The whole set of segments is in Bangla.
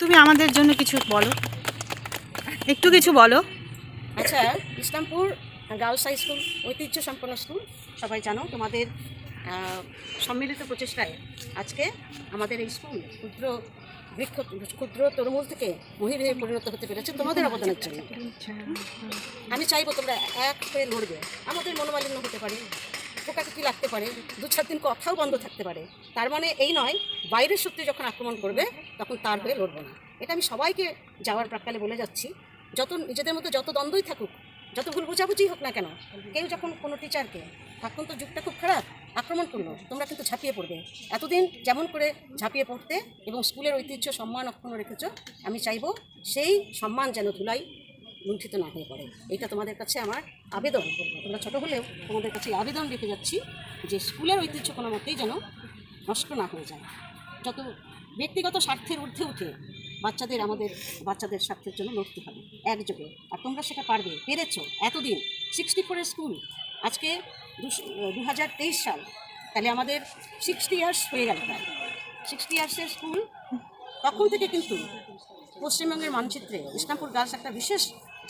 তুমি আমাদের জন্য কিছু বলো। একটু কিছু বলো। আচ্ছা ইসলামপুর গার্লস হাই স্কুল ঐতিহ্য সম্পন্ন স্কুল, সবাই জানো তোমাদের সম্মিলিত প্রচেষ্টায় আজকে আমাদের এই স্কুল ক্ষুদ্র বৃক্ষ, ক্ষুদ্র তরমুল থেকে হয়ে পরিণত হতে পেরেছে তোমাদের অবদানের জন্য। আমি চাইব তোমরা এক হয়ে লড়বে। আমাদের মনোমালিন্য হতে পারে। পোকাটুকি লাগতে পারে? দু চার দিন কথাও বন্ধ থাকতে পারে। তার মানে এই নয় বাইরের শক্তি যখন আক্রমণ করবে, তখন তার হয়ে লড়বো না। এটা আমি সবাইকে যাওয়ার প্রাককালে বলে যাচ্ছি। যত নিজেদের মধ্যে যত দ্বন্দ্বই থাকুক, যত ভুল বোঝাবুঝি হোক না কেন, কেউ যখন কোনো টিচারকে এখন তো যুগটা খুব খারাপ, আক্রমণ করল, তোমরা কিন্তু ঝাঁপিয়ে পড়বে। এতদিন যেমন করে ঝাঁপিয়ে পড়তে এবং স্কুলের ঐতিহ্য সম্মান অক্ষুণ্ণ রেখেছ, আমি চাইব সেই সম্মান যেন ধুলাই লুণ্ঠিত না হয়ে পড়ে। এটা তোমাদের কাছে আমার আবেদন। তোমরা ছোটো হলেও তোমাদের কাছে আবেদন রেখে যাচ্ছি যে স্কুলের ঐতিহ্য কোনো মতেই যেন নষ্ট না হয়ে যায়। যত ব্যক্তিগত স্বার্থের ঊর্ধ্বে উঠে বাচ্চাদের আমাদের, বাচ্চাদের স্বার্থের জন্য লড়তে হবে, একযোগে। আর তোমরা সেটা পারবে। পেরেছ এতদিন। সিক্সটি ফোরের স্কুল। আজকে দু হাজার তেইশ সাল। তাহলে আমাদের সিক্সটি ইয়ার্স হয়ে গেল প্রায়। সিক্সটি ইয়ার্সের স্কুল তখন থেকে কিন্তু পশ্চিমবঙ্গের মানচিত্রে ইসলামপুর গার্লস একটা বিশেষ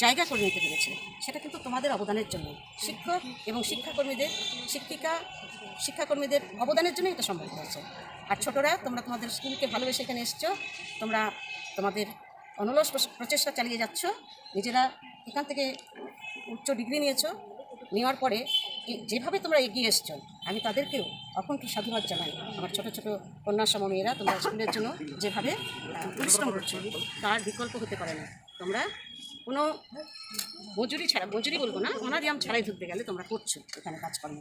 জায়গা করে নিতে পেরেছে। সেটা কিন্তু তোমাদের অবদানের জন্য। শিক্ষক এবং শিক্ষাকর্মীদের, শিক্ষিকা, শিক্ষাকর্মীদের অবদানের জন্য এটা সম্ভব হয়েছে। আর ছোটরা, তোমরা তোমাদের স্কুলকে ভালোবেসে এখানে এসছো, তোমরা তোমাদের অনলস প্রচেষ্টা চালিয়ে যাচ্ছ। নিজেরা এখান থেকে উচ্চ ডিগ্রি নিয়েছো, নেওয়ার পরে যেভাবে তোমরা এগিয়ে এসছো, আমি তাদেরকেও অকণ্ঠ সাধুবাদ জানাই। আমার ছোট ছোট কন্যা সম মেয়েরা তোমরা স্কুলের জন্য যেভাবে পরিশ্রম করছ, তার বিকল্প হতে পারে না। তোমরা কোনো মজুরি ছাড়া মজুরি বলব না অনারিয়াম ছাড়াই ঢুকতে গেলে তোমরা করছ এখানে কাজকর্ম।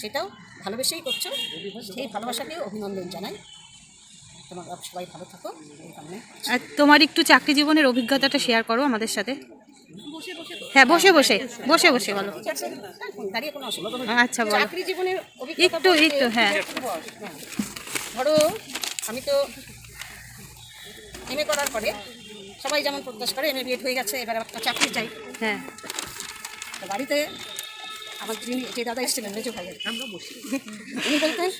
সেটাও ভালোবেসেই করছ। সেই ভালোবাসাকেও অভিনন্দন জানাই। তোমার সবাই ভালো থাকো আর তোমার একটু চাকরি জীবনের অভিজ্ঞতাটা শেয়ার করো আমাদের সাথে। হ্যাঁ বসে বসে বসে বসে বলো। আচ্ছা বলো। চাকরি জীবনের অভিজ্ঞতা একটু একটু হ্যাঁ। হ্যাঁ। ধরো আমি তো এমএ করার পরে সবাই যেমন প্রত্যাশ করে এমএ বিএড হয়ে গেছে এবার একটা চাকরি চাই। হ্যাঁ। তো বাড়িতে আমার যিনি যে দাদা এসেছিলেন মেজো ভাই আমরা বসি। উনি বলতেন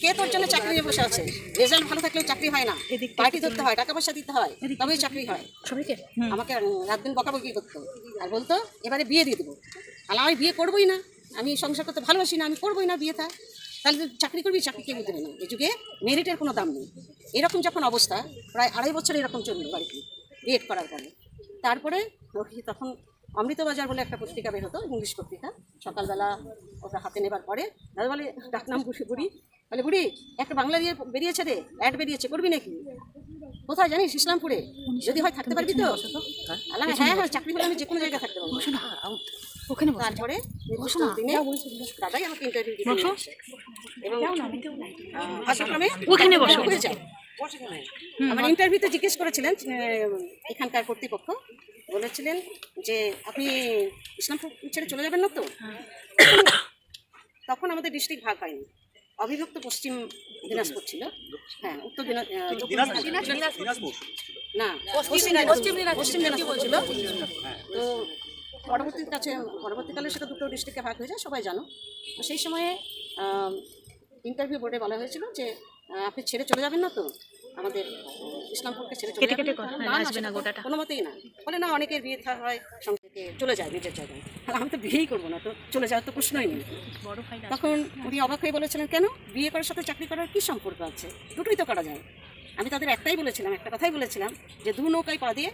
কে তোর জন্য চাকরি নিয়ে বসে আছে? রেজাল্ট ভালো থাকলেও চাকরি হয় না। পার্টি ধরতে হয় টাকা পয়সা দিতে হয় তবেই চাকরি হয়। সবাইকে? আমাকে রাত দিন বকাবকি করতো। আর বলতো এবারে বিয়ে দিয়ে দেবো। আর আমি বিয়ে করবোই না। আমি সংসার করতে ভালোবাসি না আমি করবোই না বিয়ে থা তাহলে তুই চাকরি করবি চাকরি কেউ দেবে না? এই যুগে মেরিটের কোনো দাম নেই। এরকম যখন অবস্থা প্রায় আড়াই বছর এরকম চলল বাড়িতে। বিএড করার পরে। তারপরে তখন অমৃতবাজার বলে একটা পত্রিকা বের হতো ইংলিশ পত্রিকা। সকালবেলা ওটা হাতে নেবার পরে দাদা বলে ডাকনাম বুড়ি বুড়ি। বলে বুড়ি একটা বাংলা দিয়ে বেরিয়েছে রে অ্যাড বেরিয়েছে করবি নাকি? কোথায় জানিস? ইসলামপুরে। যদি হয় থাকতে পারবি তো? হ্যাঁ হ্যাঁ চাকরি হলে আমি যে কোনো জায়গায় থাকতে পারব। ওখানে তারপরে দিনে দাদাই আমাকে ইন্টারভিউ দিতে এবং ওখানে বসো। যায়। আমার ইন্টারভিউতে জিজ্ঞেস করেছিলেন এখানকার কর্তৃপক্ষ বলেছিলেন যে আপনি ইসলামপুর ছেড়ে চলে যাবেন না তো? তখন আমাদের ডিস্ট্রিক্ট ভাগ হয়নি। অবিভক্ত পশ্চিম দিনাজপুর ছিল। হ্যাঁ উত্তর দিনাজপুর না পশ্চিম দিনাজপুর। ছিল। তো পরবর্তী কাছে পরবর্তীকালে সেটা দুটো ডিস্ট্রিক্টে ভাগ হয়ে যায় সবাই জানো। তো সেই সময়ে ইন্টারভিউ বোর্ডে বলা হয়েছিল যে আপনি ছেড়ে চলে যাবেন না তো? আমাদের ইসলামপুরকে ছেড়ে চলে কেটে হ্যাঁ, আসবে না গোটাটা। কোনো মতেই না। বলে না অনেকের বিয়ে থা হয় সংসারে চলে যায় নিজের জায়গায়। আমি তো বিয়েই করব না তো চলে যাওয়ার তো প্রশ্নই নেই। তখন উনি অবাক হয়ে বলেছিলেন কেন? বিয়ে করার সাথে চাকরি করার কী সম্পর্ক আছে? দুটোই তো করা যায়। আমি তাদের একটাই বলেছিলাম একটা কথাই বলেছিলাম যে দু নৌকায় পা দিয়ে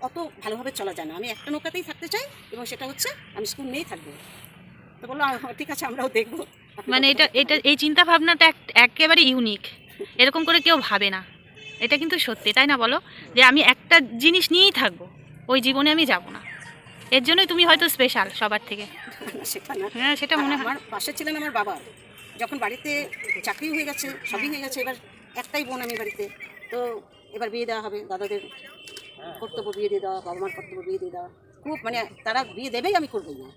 অত ভালোভাবে চলা যায় না। আমি একটা নৌকাতেই থাকতে চাই এবং সেটা হচ্ছে আমি স্কুল নিয়েই থাকব। তো বলল ঠিক আছে আমরাও দেখব। মানে এটা এটা এই চিন্তা ভাবনাটা এক- একেবারে ইউনিক এরকম করে কেউ ভাবে না। এটা কিন্তু সত্যি তাই না বলো? যে আমি একটা জিনিস নিয়েই থাকব ওই জীবনে আমি যাব না। এর জন্যই তুমি হয়তো স্পেশাল সবার থেকে। সেটা হ্যাঁ সেটা মনে হয়। আমার পাশে ছিলেন আমার বাবা। যখন বাড়িতে চাকরি হয়ে গেছে সবই হয়ে গেছে এবার একটাই বোন আমি বাড়িতে। তো এবার বিয়ে দেওয়া হবে দাদাদের কর্তব্য বিয়ে দিয়ে দেওয়া বাবা মার কর্তব্য বিয়ে দিয়ে দেওয়া। খুব মানে তারা বিয়ে দেবেই আমি করবোই না।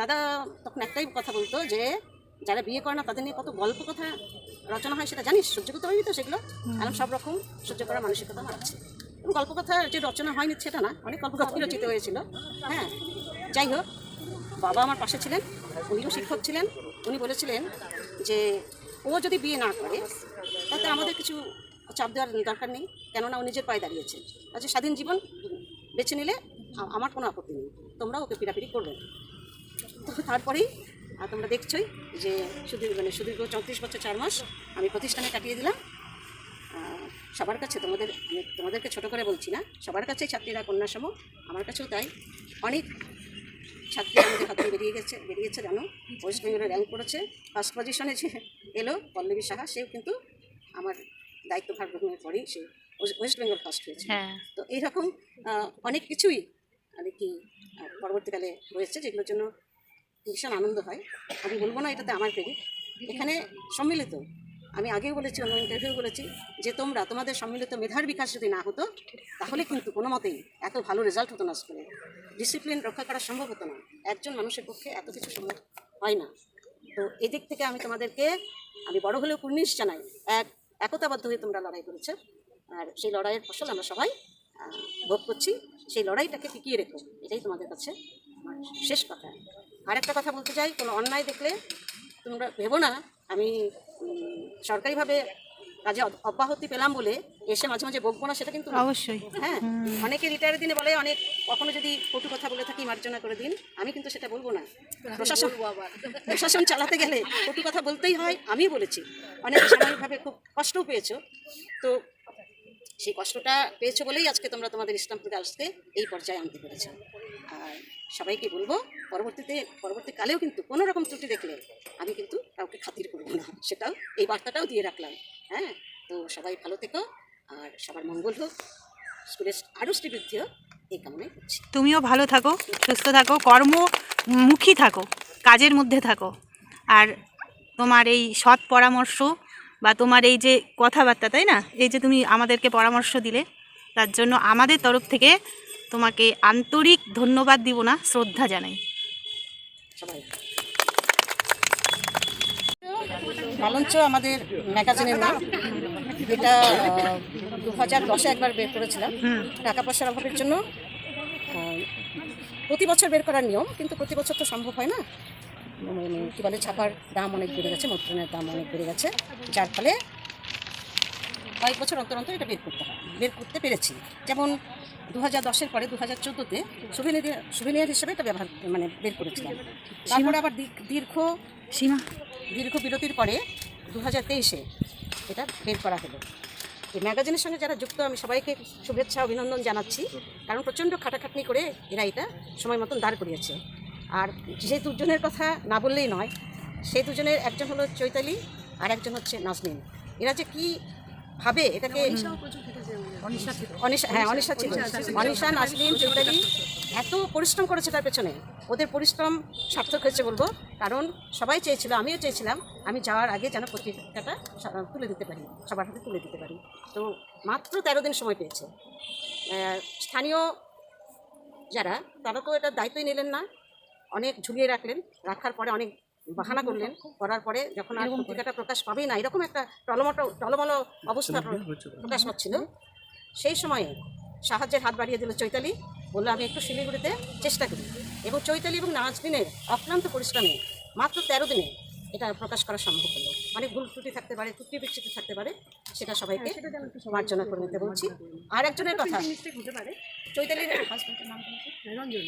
দাদা তখন একটাই কথা বলতো যে যারা বিয়ে করে না তাদের নিয়ে কত গল্প কথা রচনা হয় সেটা জানিস? সহ্য করতে পারবি তো সেগুলো? এখন সব রকম সহ্য করার মানসিকতা আমার আছে। এবং গল্প কথা যে রচনা হয়নি সেটা না অনেক গল্প কথা রচিত হয়েছিল। হ্যাঁ যাই হোক বাবা আমার পাশে ছিলেন উনিও শিক্ষক ছিলেন। উনি বলেছিলেন যে ও যদি বিয়ে না করে তাতে আমাদের কিছু চাপ দেওয়ার দরকার নেই কেননা ও নিজের পায়ে দাঁড়িয়েছে। আচ্ছা স্বাধীন জীবন বেছে নিলে আমার কোনো আপত্তি নেই। তোমরা ওকে পিড়াপিড়ি করবে। তো তারপরেই আহ, তোমরা দেখছোই যে সুদীর্ঘ মানে সুদীর্ঘ চৌত্রিশ বছর চার মাস আমি প্রতিষ্ঠানে কাটিয়ে দিলাম। সবার কাছে তোমাদের আমি তোমাদেরকে ছোট করে বলছি না সবার কাছেই ছাত্রীরা কন্যা সম আমার কাছেও তাই। অনেক ছাত্রী আমাদের হাতে বেরিয়ে গেছে বেরিয়েছে জানো? ওয়েস্ট বেঙ্গলে র্যাঙ্ক করেছে ফার্স্ট পজিশনে যে এলো পল্লবী সাহা সেও কিন্তু আমার দায়িত্বভার গ্রহণের পরেই সে ওয়েস্ট- বেঙ্গল ফার্স্ট হয়েছে। হ্যাঁ। তো এইরকম অনেক কিছুই আর কি আহ, পরবর্তীকালে হয়েছে যেগুলোর জন্য ভীষণ আনন্দ হয়। আমি বলব না এটাতে আমার ক্রেডিট এখানে সম্মিলিত। আমি আগেও বলেছি, অন্য ইন্টারভিউ বলেছি যে তোমরা তোমাদের সম্মিলিত মেধার বিকাশ যদি না হতো, তাহলে কিন্তু কোনো মতেই এত ভালো রেজাল্ট হতো না স্কুলে ডিসিপ্লিন রক্ষা করা সম্ভব হতো না। একজন মানুষের পক্ষে এত কিছু সম্ভব হয় না। তো এদিক থেকে আমি তোমাদেরকে, আমি বড় হলেও কুর্নিশ জানাই, এক, একতাবদ্ধ হয়ে তোমরা লড়াই করেছ। আর সেই লড়াইয়ের ফসল আমরা সবাই ভোগ করছি। সেই লড়াইটাকে টিকিয়ে রেখো। এটাই তোমাদের কাছে শেষ কথা। আর একটা কথা বলতে চাই কোনো অন্যায় দেখলে তোমরা ভেবো না আমি সরকারিভাবে কাজে অব্যাহতি পেলাম বলে এসে মাঝে মাঝে বকবো না সেটা কিন্তু অবশ্যই। হ্যাঁ অনেকে রিটায়ারের দিনে বলে অনেক কখনো যদি কটু কথা বলে থাকি মার্জনা করে দিন আমি কিন্তু সেটা বলব না। প্রশাসন প্রশাসন চালাতে গেলে কটু কথা বলতেই হয় আমিও বলেছি। অনেক সাময়িকভাবে খুব কষ্টও পেয়েছ। তো সেই কষ্টটা পেয়েছ বলেই আজকে তোমরা তোমাদের ইসলামপুর গার্লসকে এই পর্যায়ে আনতে পেরেছ। আর সবাইকে বলব, পরবর্তীতে পরবর্তীকালেও কিন্তু কোনো রকম ত্রুটি দেখলে আমি কিন্তু কাউকে খাতির করব না। সেটাও এই বার্তাটাও দিয়ে রাখলাম হ্যাঁ? তো সবাই ভালো থেকো, আর সবার মঙ্গল হোক। স্কুলের আরও শ্রীবৃদ্ধি হোক, এই করছি। তুমিও ভালো থাকো, সুস্থ থাকো, কর্মমুখী থাকো, কাজের মধ্যে থাকো। আর তোমার এই সৎ পরামর্শ বা তোমার এই যে কথাবার্তা তাই না? এই যে তুমি আমাদেরকে পরামর্শ দিলে তার জন্য আমাদের তরফ থেকে তোমাকে আন্তরিক ধন্যবাদ দিব না শ্রদ্ধা জানাই। মালঞ্চ আমাদের ম্যাগাজিনের নাম। এটা দু হাজার দশে একবার বের করেছিলাম। টাকা পয়সার অভাবের জন্য প্রতি বছর বের করার নিয়ম কিন্তু প্রতি বছর তো সম্ভব হয় না। কী বলে ছাপার দাম অনেক বেড়ে গেছে মুদ্রণের দাম অনেক বেড়ে গেছে যার ফলে কয়েক বছর অন্তর অন্তর এটা বের করতে হয় বের করতে পেরেছি। যেমন দু হাজার দশের পরে দু হাজার চোদ্দোতে সুভেনিয়ার সুভেনিয়ার হিসেবে এটা ব্যবহার মানে বের করেছিলাম। তারপরে আবার দীর্ঘ- দীর্ঘ সীমা। দীর্ঘ বিরতির পরে দু হাজার তেইশে এটা বের করা হলো। এই ম্যাগাজিনের সঙ্গে যারা যুক্ত আমি সবাইকে শুভেচ্ছা অভিনন্দন জানাচ্ছি কারণ প্রচণ্ড খাটাখাটনি করে এরা এটা সময় মতন দাঁড় করিয়েছে। আর যে দুজনের কথা না বললেই নয় সেই দুজনের একজন হলো চৈতালি আর একজন হচ্ছে নাজনীন। এরা যে কি ভাবে এটাকে অনিশা হ্যাঁ। অনিশা ছিল। অনিশা নাজনীন চৈতালি এত পরিশ্রম করেছে তার পেছনে। ওদের পরিশ্রম সার্থক হয়েছে বলব কারণ সবাই চেয়েছিল আমিও চেয়েছিলাম আমি যাওয়ার আগে যেন পত্রিকাটা তুলে দিতে পারি সবার হাতে তুলে দিতে পারি। তো মাত্র তেরো দিন সময় পেয়েছে। স্থানীয় যারা তারা তো এটার দায়িত্বই নিলেন না। অনেক ঝুলিয়ে রাখলেন রাখার পরে অনেক বাহানা করলেন করার পরে যখন আর পত্রিকাটা প্রকাশ পাবেই না এরকম একটা টলমট টলমল অবস্থা প্রকাশ পাচ্ছিল সেই সময়ে সাহায্যের হাত বাড়িয়ে দিল চৈতালি বলল আমি একটু শিলিগুড়িতে চেষ্টা করি। এবং চৈতালি এবং নাজদিনের অক্লান্ত পরিশ্রমে মাত্র তেরো দিনে এটা প্রকাশ করা সম্ভব হলো। অনেক ভুল ত্রুটি থাকতে পারে ত্রুটি বিচ্ছিতি থাকতে পারে সেটা সবাইকে মার্জনা করে নিতে বলছি। আর একজনের কথা চৈতালির হাজবেন্ডের নাম রঞ্জন।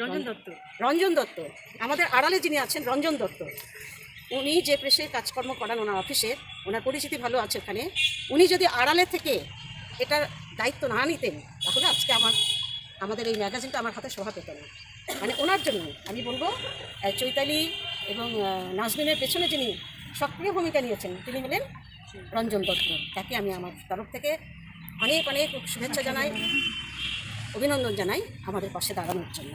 রঞ্জন দত্ত। রঞ্জন দত্ত। আমাদের আড়ালে যিনি আছেন রঞ্জন দত্ত। উনি যে প্রেসে কাজকর্ম করান ওনার অফিসে ওনার পরিচিতি ভালো আছে ওখানে। উনি যদি আড়ালে থেকে এটার দায়িত্ব না নিতেন তাহলে আজকে আমার আমাদের এই ম্যাগাজিনটা আমার হাতে শোভা পেত না। মানে ওনার জন্য আমি বলব চৈতালি এবং নাজমিনের পেছনে যিনি সক্রিয় ভূমিকা নিয়েছেন তিনি হলেন রঞ্জন দত্ত। তাকে আমি আমার তরফ থেকে অনেক অনেক শুভেচ্ছা জানাই। অভিনন্দন জানাই আমাদের পাশে দাঁড়ানোর জন্য।